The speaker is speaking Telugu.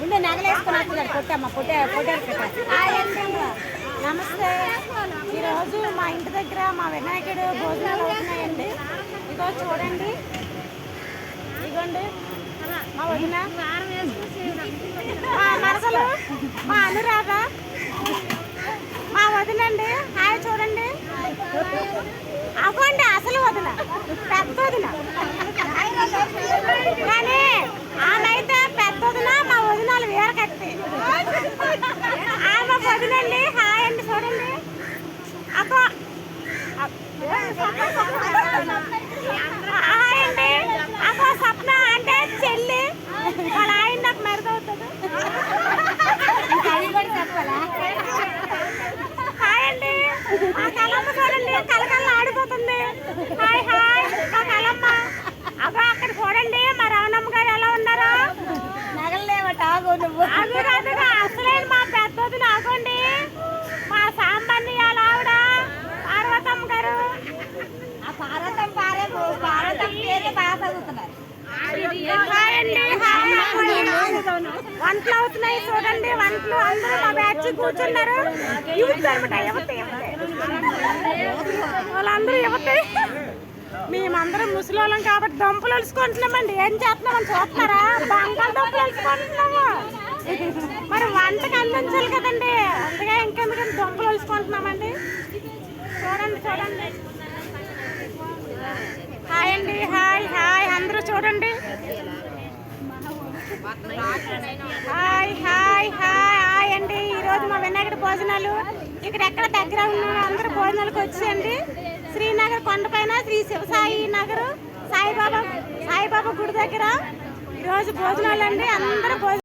ముందు నగలేసుకుని వస్తున్నాడు పొట్టమ్మ పొట్టే పొట్టారు నమస్తే. ఈరోజు మా ఇంటి దగ్గర మా వినాయకుడు భోజనాలు అవుతున్నాయండి. ఇదో చూడండి. ఇదిగోండి మా వదిన. మా మరసలు మా అనురాధ. మా వదినండి. హాయ్ చూడండి. అవ్వండి అసలు వదిన. పెద్ద వదిన కానీ ఆమె అయితే పెద్ద వదిన మా వదినాలు వేరే కత్తి ఆమె వదినండి హాయ్ అండి చూడండి అక్క హాయ్ అండి అక్క స్వప్న అంటే చెల్లి. వాళ్ళ ఆయన నాకు మెరుగవుతుంది హాయ్ అండి. మా కలమ్మ చూడండి కలకల్ల ఆడిపోతుంది. Hi hi. మా కలమ్మ. అబ్బా అక్కడ చూడండి మా రావణమ్మ గారు ఎలా ఉన్నారో? నగలేవట ఆగు నువ్వు అదురు అదురు అసలే మా పెద్దది ఆగండి మా సాంబన్ని వాళ్ళ ఆవిడ పార్వతమ్మ గారు ఆ పార్వతం పారే పార్వతం పేరు అవుతున్నారు చదువుతున్నారు హాయ్ వంటలు అవుతున్నాయి చూడండి వంటలు. అందరూ మా బ్యాచ్ కూర్చున్నారు. యూత్ అనమాట యువత వాళ్ళందరూ యువత. మేమందరం ముసలోళ్ళం కాబట్టి దుంపలు వలుసుకుంటున్నామండి ఏం చేస్తున్నామని చూస్తున్నారా? బంగాళదుంపలు వలుసుకుంటున్నాము మరి వంటకు అందించాలి కదండి. అందుకే ఇంకెందుకని దుంపలు వలుసుకుంటున్నామండి చూడండి చూడండి హాయ్ అండి హాయ్ హాయ్ అందరూ చూడండి హాయ్ హాయ్ హాయ్. హాయ్ అండి. ఈరోజు మా వినాయకుడి భోజనాలు. ఇక్కడ ఎక్కడ దగ్గర ఉన్న అందరూ భోజనాలకు వచ్చేయండి. శ్రీనగర్ కొండపైన శ్రీ శివసాయి నగర్ సాయిబాబా సాయిబాబా గుడి దగ్గర. ఈరోజు భోజనాలు అండి అందరూ భోజనం